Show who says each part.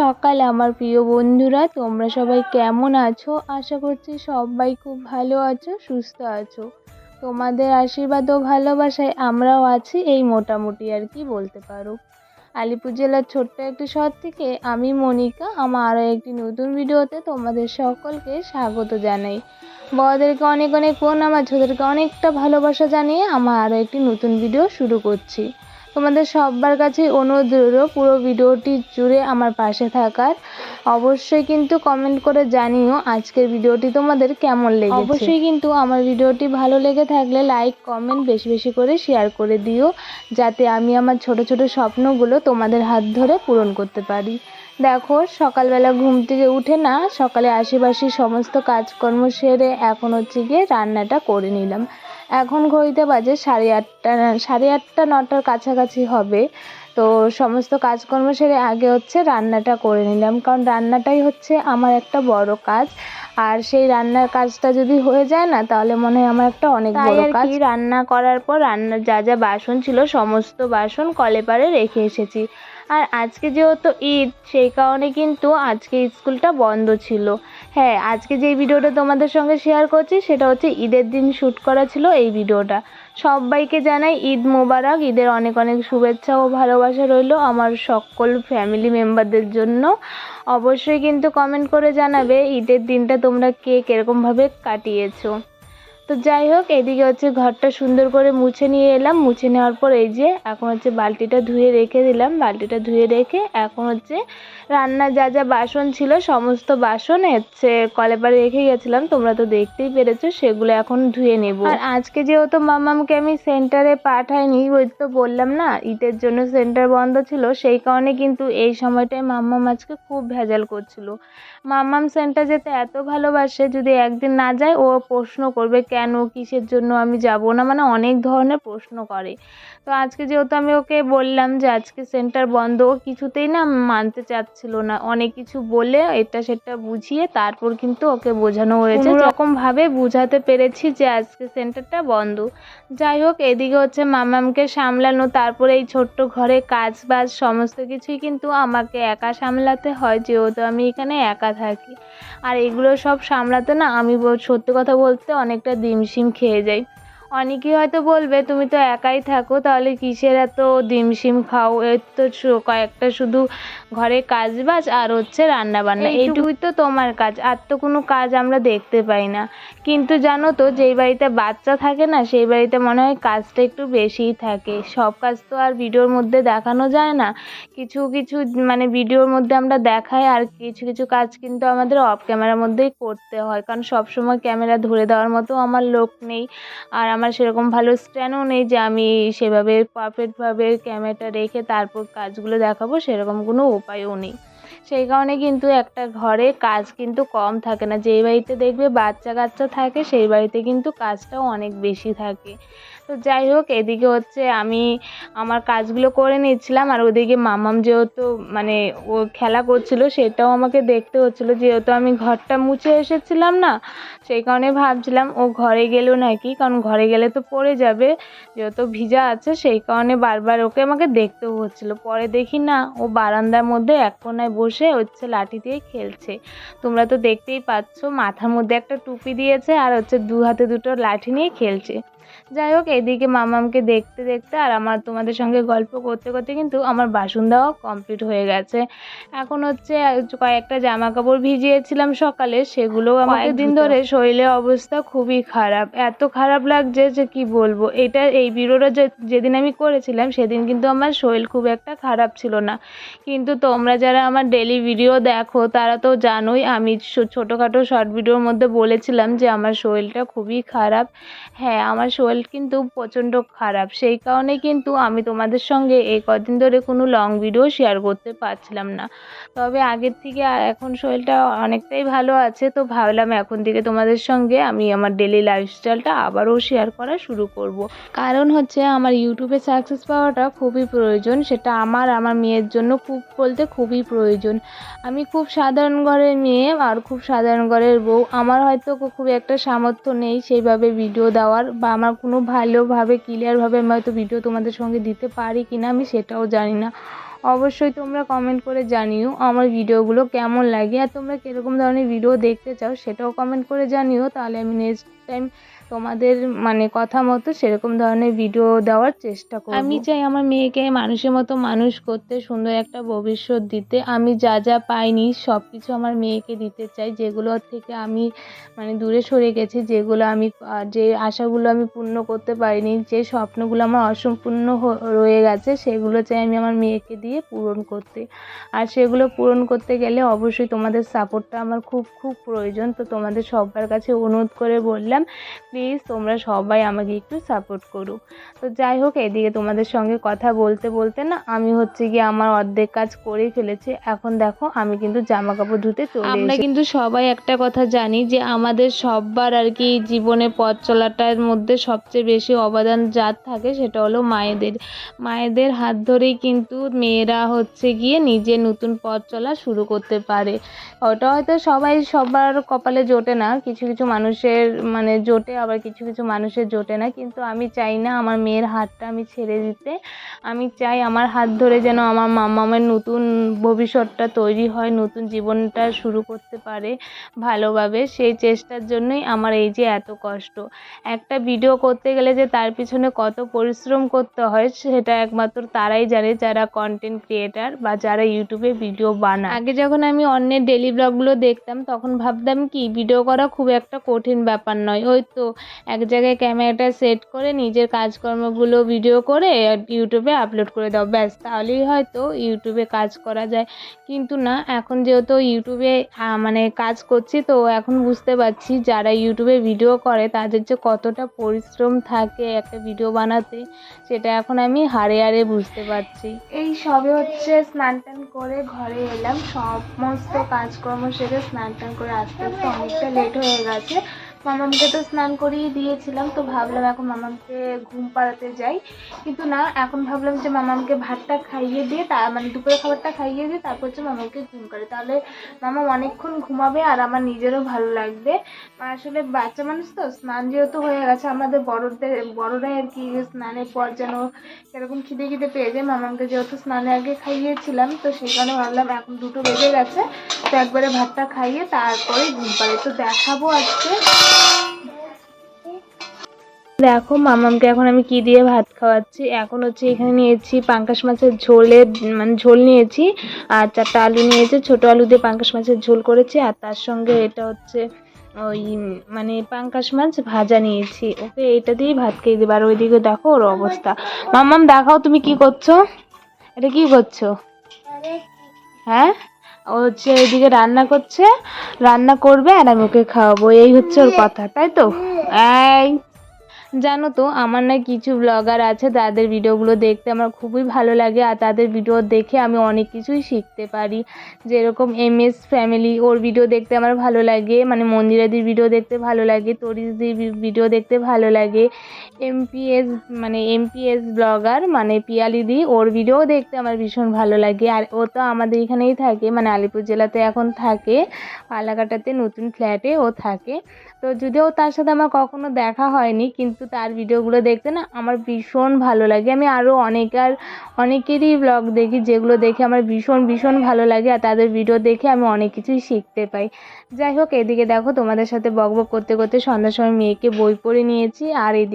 Speaker 1: সকাল, আমার প্রিয় বন্ধুরা। তোমরা সবাই কেমন আছো? আশা করছি সবাই খুব ভালো আছো, সুস্থ আছো। তোমাদের আশীর্বাদ ও ভালোবাসায় আমরাও আছি, এই মোটামুটি আর কি বলতে পারো। আলিপুর জেলার ছোট্ট একটি শহর থেকে আমি মনিকা। আমার আরও একটি নতুন ভিডিওতে তোমাদের সকলকে স্বাগত জানাই। বড়দেরকে অনেক অনেক প্রণাম, আর ছোটোদেরকে অনেকটা ভালোবাসা জানিয়ে আমার আরও একটি নতুন ভিডিও শুরু করছি। তোমাদের সবার কাছে অনুরোধ রইল পুরো ভিডিওটি জুড়ে আমার পাশে থাকার। অবশ্যই কিন্তু কমেন্ট করে জানিও আজকের ভিডিওটি তোমাদের কেমন লেগেছে। অবশ্যই কিন্তু আমার ভিডিওটি ভালো লেগে থাকলে লাইক কমেন্ট বেশি বেশি করে শেয়ার করে দিও, যাতে আমি আমার ছোট ছোট স্বপ্নগুলো তোমাদের হাত ধরে পূরণ করতে পারি। দেখো, সকালবেলা ঘুম থেকে উঠে না সকালে আশেপাশে সমস্ত কাজকর্ম সেরে এখন হচ্ছে গিয়ে রান্নাটা করে নিলাম। এখন ঘড়িতে বাজে সাড়ে আটটা সাড়ে আটটা নটার কাছাকাছি হবে। তো সমস্ত কাজকর্ম সেরে আগে হচ্ছে রান্নাটা করে নিলাম। কারণ রান্নাটাই হচ্ছে আমার একটা বড় কাজ। আর সেই রান্নার কাজটা যদি হয়ে যায় না তাহলে মনে হয় আমার একটা অনেক বড় কাজ। রান্না করার পর রান্নার যা যা বাসন ছিল সমস্ত বাসন কলে পারে রেখে এসেছি। আর আজকে যেহেতু ঈদ সেই কারণে কিন্তু আজকে স্কুলটা বন্ধ ছিল। হ্যাঁ আজকে যে ভিডিওটা তোমাদের সঙ্গে শেয়ার করছি, সেটা হচ্ছে ঈদের দিন শ্যুট করা ছিল এই ভিডিওটা। সবাইকে জানাই ঈদ মোবারক, ঈদের অনেক অনেক শুভেচ্ছা ও ভালোবাসা রইল আমার সকল ফ্যামিলি মেম্বারদের জন্য। অবশ্যই কিন্তু কমেন্ট করে জানাবে ঈদের দিনটা তোমরা কে কীরকমভাবে কাটিয়েছো। তো যাই হোক, এদিকে হচ্ছে ঘরটা সুন্দর করে মুছে নিয়ে এলাম। মুছে নেওয়ার পর এই যে এখন হচ্ছে বালতিটা ধুয়ে রেখে দিলাম। বালতিটা ধুয়ে রেখে এখন হচ্ছে রান্নার যা যা বাসন ছিল, সমস্ত বাসন হচ্ছে কলেপারে রেখে গেছিলাম। তোমরা তো দেখতেই পেরেছ, সেগুলো এখন ধুয়ে নেব। আর আজকে যেহেতু মামামকে আমি সেন্টারে পাঠাইনি, ওই তো বললাম না ঈদের জন্য সেন্টার বন্ধ ছিল, সেই কারণে কিন্তু এই সময়টায় মাম্মাম আজকে খুব ভেজাল করছিল। মাম্মাম সেন্টার যেতে এত ভালোবাসে, যদি একদিন না যায় ও প্রশ্ন করবে কেন কিসের জন্য আমি যাব না মানে অনেক ধরনের প্রশ্ন করে। তো আজকে যেহেতু আমি ওকে বললাম যে আজকে সেন্টার বন্ধ ও কিছুতেই না মানতে চাচ্ছিল না। অনেক কিছু বলে এটা সেটা বুঝিয়ে তারপর কিন্তু ওকে বোঝানো হয়েছে। রকমভাবে বোঝাতে পেরেছি যে আজকে সেন্টারটা বন্ধ। যাই হোক এদিকে হচ্ছে মামামকে সামলানো তারপরে এই ছোট্ট ঘরে কাজ বাজ সমস্ত কিছুই কিন্তু আমাকে একা সামলাতে হয় যেহেতু আমি এখানে একা থাকি। আর এগুলো সব সামলাতে না আমি সত্যি কথা বলতে অনেকটা ডিমশিম খেয়ে যাই। অনেকেই হয়তো বলবে তুমি তো একাই থাকো তাহলে কিসের এত ডিমশিম খাও? এর তো কয়েকটা শুধু ঘরে কাজ বাজ আর হচ্ছে রান্না বান্না এইটুকুই তো তোমার কাজ আর তো কোনো কাজ আমরা দেখতে পাই না। কিন্তু জানো তো যেই বাড়িতে বাচ্চা থাকে না সেই বাড়িতে মনে হয় কাজটা একটু বেশিই থাকে। সব কাজ তো আর ভিডিওর মধ্যে দেখানো যায় না। কিছু কিছু মানে ভিডিওর মধ্যে আমরা দেখাই আর কিছু কিছু কাজ কিন্তু আমাদের অফ ক্যামেরার মধ্যেই করতে হয়। কারণ সব সময় ক্যামেরা ধরে দেওয়ার মতো আমার লোক নেই। আর আমার সেরকম ভালো স্ট্যান্ডও নেই যে আমি সেভাবে পারফেক্টভাবে ক্যামেরাটা রেখে তারপর কাজগুলো দেখাবো, সেরকম কোনো উপায়ও নেই। সেই কারণে কিন্তু একটা ঘরে কাজ কিন্তু কম থাকে না। যেই বাড়িতে দেখবে বাচ্চা কাচ্চা থাকে, সেই বাড়িতে কিন্তু কাজটাও অনেক বেশি থাকে। তো যাই হোক, এদিকে হচ্ছে আমি আমার কাজগুলো করে নিচ্ছিলাম আর ওদিকে মামাম যেহেতু মানে ও খেলা করছিল, সেটাও আমাকে দেখতে হচ্ছিল। যেহেতু আমি ঘরটা মুছে এসেছিলাম না, সেই কারণে ভাবছিলাম ও ঘরে গেলেও নাকি? কারণ ঘরে গেলে তো পড়ে যাবে, যেহেতু ভিজা আছে, সেই কারণে বারবার ওকে আমাকে দেখতেও হচ্ছিল। পরে দেখি না, ও বারান্দার মধ্যে এক কোনায় বসে হচ্ছে লাঠি দিয়ে খেলছে। তোমরা তো দেখতেই পাচ্ছ, মাথার মধ্যে একটা টুপি দিয়েছে আর হচ্ছে দু হাতে দুটো লাঠি নিয়ে খেলছে। যাই হোক এদিকে মামামকে দেখতে দেখতে আর আমার তোমাদের সঙ্গে গল্প করতে করতে কিন্তু আমার বাসন দেওয়া কমপ্লিট হয়ে গেছে। এখন হচ্ছে কয়েকটা জামা কাপড় ভিজিয়েছিলাম সকালে সেগুলোও আমাকে দিন ধরে শরীরের অবস্থা খুবই খারাপ। এত খারাপ লাগছে যে কি বলব? এটা এই ভিডিওটা যেদিন আমি করেছিলাম সেদিন কিন্তু আমার শরীর খুব একটা খারাপ ছিল না। কিন্তু তোমরা যারা আমার ডেলি ভিডিও দেখো তারা তো জানোই আমি ছোটোখাটো শর্ট ভিডিওর মধ্যে বলেছিলাম যে আমার শরীরটা খুবই খারাপ। হ্যাঁ আমার শরীর কিন্তু প্রচণ্ড খারাপ। সেই কারণে কিন্তু আমি তোমাদের সঙ্গে এই কদিন ধরে কোনো লং ভিডিও শেয়ার করতে পারছিলাম না। তবে আগের থেকে এখন শরীরটা অনেকটাই ভালো আছে, তো ভাবলাম এখন থেকে তোমাদের সঙ্গে আমি আমার ডেলি লাইফস্টাইলটা আবারও শেয়ার করা শুরু করব। কারণ হচ্ছে আমার ইউটিউবে সাকসেস পাওয়াটা খুবই প্রয়োজন, সেটা আমার আমার মেয়ের জন্য খুব বলতে খুবই প্রয়োজন। আমি খুব সাধারণ ঘরের মেয়ে আর খুব সাধারণ ঘরের বউ। আমার হয়তো খুব একটা সামর্থ্য নেই সেইভাবে ভিডিও দেওয়ার বা আমার কোনো ভালোভাবে ক্লিয়ারভাবে আমি হয়তো ভিডিও তোমাদের সঙ্গে দিতে পারি কি না আমি সেটাও জানি না। অবশ্যই তোমরা কমেন্ট করে জানিও আমার ভিডিওগুলো কেমন লাগে। আর তোমরা কীরকম ধরনের ভিডিও দেখতে চাও সেটাও কমেন্ট করে জানিও। তাহলে আমি নেক্সট টাইম তোমাদের মানে কথা মতো সেরকম ধরনের ভিডিও দেওয়ার চেষ্টা করব। আমি চাই আমার মেয়েকে মানুষের মতো মানুষ করতে, সুন্দর একটা ভবিষ্যৎ দিতে। আমি যা যা পাইনি সব কিছু আমার মেয়েকে দিতে চাই, যেগুলো থেকে আমি মানে দূরে সরে গেছি, যেগুলো আমি যে আশাগুলো আমি পূর্ণ করতে পারিনি, যে স্বপ্নগুলো আমার অসম্পূর্ণ রয়ে গেছে, সেগুলো চাই আমি আমার মেয়েকে দিয়ে পূরণ করতে। আর সেগুলো পূরণ করতে গেলে অবশ্যই তোমাদের সাপোর্টটা আমার খুব খুব প্রয়োজন। তো তোমাদের সবার কাছে অনুরোধ করে বললাম প্লিজ তোমরা সবাই আমাকে একটু সাপোর্ট করো। তো যাই হোক এদিকে তোমাদের সঙ্গে কথা বলতে বলতে না আমি হচ্ছে গিয়ে আমার অর্ধেক কাজ করেই ফেলেছি। এখন দেখো আমি কিন্তু জামা কাপড় ধুতে চলে আমরা কিন্তু সবাই একটা কথা জানি যে আমাদের সববার আর কি জীবনে পথ চলাটার মধ্যে সবচেয়ে বেশি অবদান যার থাকে সেটা হলো মায়েদের। মায়েদের হাত ধরেই কিন্তু মেয়েরা হচ্ছে গিয়ে নিজে নতুন পথ চলা শুরু করতে পারে। ওটা হয়তো সবাই সবার কপালে জোটে না কিছু কিছু মানুষের মানে জোটে, আবার কিছু কিছু মানুষের জোটে না। কিন্তু আমি চাই না আমার মেয়ের হাতটা আমি ছেড়ে দিতে। আমি চাই আমার হাত ধরে যেন আমার মামামের নতুন ভবিষ্যৎটা তৈরি হয়, নতুন জীবনটা শুরু করতে পারে ভালোভাবে। সেই চেষ্টার জন্যই আমার এই যে এত কষ্ট। একটা ভিডিও করতে গেলে যে তার পিছনে কত পরিশ্রম করতে হয়, সেটা একমাত্র তারাই জানে যারা কন্টেন্ট ক্রিয়েটার বা যারা ইউটিউবে ভিডিও বানায়। আগে যখন আমি অন্যের ডেলি ব্লগগুলো দেখতাম, তখন ভাবতাম কি ভিডিও করা খুব একটা কঠিন ব্যাপার নয়। ওই তো এক জায়গায় ক্যামেরাটা সেট করে নিজের কাজকর্মগুলো ভিডিও করে ইউটিউবে আপলোড করে দাও। ব্যাস, তাহলেই হয়তো ইউটিউবে কাজ করা যায়। কিন্তু না, এখন যেহেতু ইউটিউবে মানে কাজ করছি, তো এখন বুঝতে পারছি যারা ইউটিউবে ভিডিও করে, তাদের যে কতটা পরিশ্রম থাকে একটা ভিডিও বানাতে, সেটা এখন আমি হারে হারে বুঝতে পারছি। এই সবে হচ্ছে স্নান টান করে ঘরে এলাম। সমস্ত কাজকর্ম সেরে স্নান টান করে আসতে আস্তে অনেকটা লেট হয়ে গেছে। মামামকে তো স্নান করিয়ে দিয়েছিলাম, তো ভাবলাম এখন মামামকে ঘুম পাড়াতে যাই। কিন্তু না, এখন ভাবলাম যে মামামকে ভাতটা খাইয়ে দিয়ে, তা মানে দুপুরের খাবারটা খাইয়ে দিয়ে তারপর হচ্ছে মামাকে ঘুম করে। তাহলে মামা অনেকক্ষণ ঘুমাবে আর আমার নিজেরও ভালো লাগবে। আসলে বাচ্চা মানুষ তো, স্নান যেহেতু হয়ে গেছে, আমাদের বড়দের বড়রাই আর কি স্নানের পর যেন এরকম খিদে খিদে পেয়ে যায় মামাকে যেহেতু স্নানের আগে খাইয়েছিলাম, তো সেই কারণে ভাবলাম এখন দুটো বেজে গেছে, তো একবারে ভাতটা খাইয়ে তারপরে ঘুম পাড়ে তো দেখাবো আজকে দেখো মামামকে এখন আমি কি দিয়ে ভাত খাওয়াচ্ছি? এখন হচ্ছে এখানে নিয়েছি পাঙ্কাশ মাছের ঝোলের মানে ঝোল নিয়েছি আর চারটা আলু নিয়েছি ছোট আলু দিয়ে পাঙ্কাশ মাছের ঝোল করেছি আর তার সঙ্গে এটা হচ্ছে ওই মানে পাঙ্কাশ মাছ ভাজা নিয়েছি। ওকে এটা দিয়েই ভাত খেয়ে দেবো আর ওইদিকে দেখো ওর অবস্থা। মামাম দেখাও তুমি কি করছ? এটা কি করছ? হ্যাঁ? ও হচ্ছে এদিকে রান্না করছে রান্না করবে আর আমি ওকে খাওয়াবো। এই হচ্ছে ওর কথা তাই তো? এই জানো তো, আমার না কিছু ব্লগার আছে, তাদের ভিডিওগুলো দেখতে আমার খুবই ভালো লাগে আর তাদের ভিডিও দেখে আমি অনেক কিছুই শিখতে পারি। যেরকম এম এস ফ্যামিলি ওর ভিডিও দেখতে আমার ভালো লাগে মানে মন্দিরাদির ভিডিও দেখতে ভালো লাগে তরিসদির ভিডিও দেখতে ভালো লাগে। এমপিএস মানে এমপিএস ব্লগার মানে পিয়ালিদি, ওর ভিডিও দেখতে আমার ভীষণ ভালো লাগে। আর ও তো আমাদের এখানেই থাকে মানে আলিপুর জেলাতে এখন থাকে, পালাকাটাতে নতুন ফ্ল্যাটে ও থাকে। তো যদিও তার সাথে আমার কখনো দেখা হয়নি, কিন্তু তার ভিডিওগুলো দেখতে না আমার ভীষণ ভালো লাগে। আমি আরও অনেক আর অনেকেরই ব্লগ দেখি, যেগুলো দেখে আমার ভীষণ ভীষণ ভালো লাগে আর তাদের ভিডিও দেখে আমি অনেক কিছুই শিখতে পাই। যাই হোক, এদিকে দেখো তোমাদের সাথে বকবক করতে করতে সন্ধ্যার সময় মেয়েকে বই পড়ে নিয়েছি আর এদিকে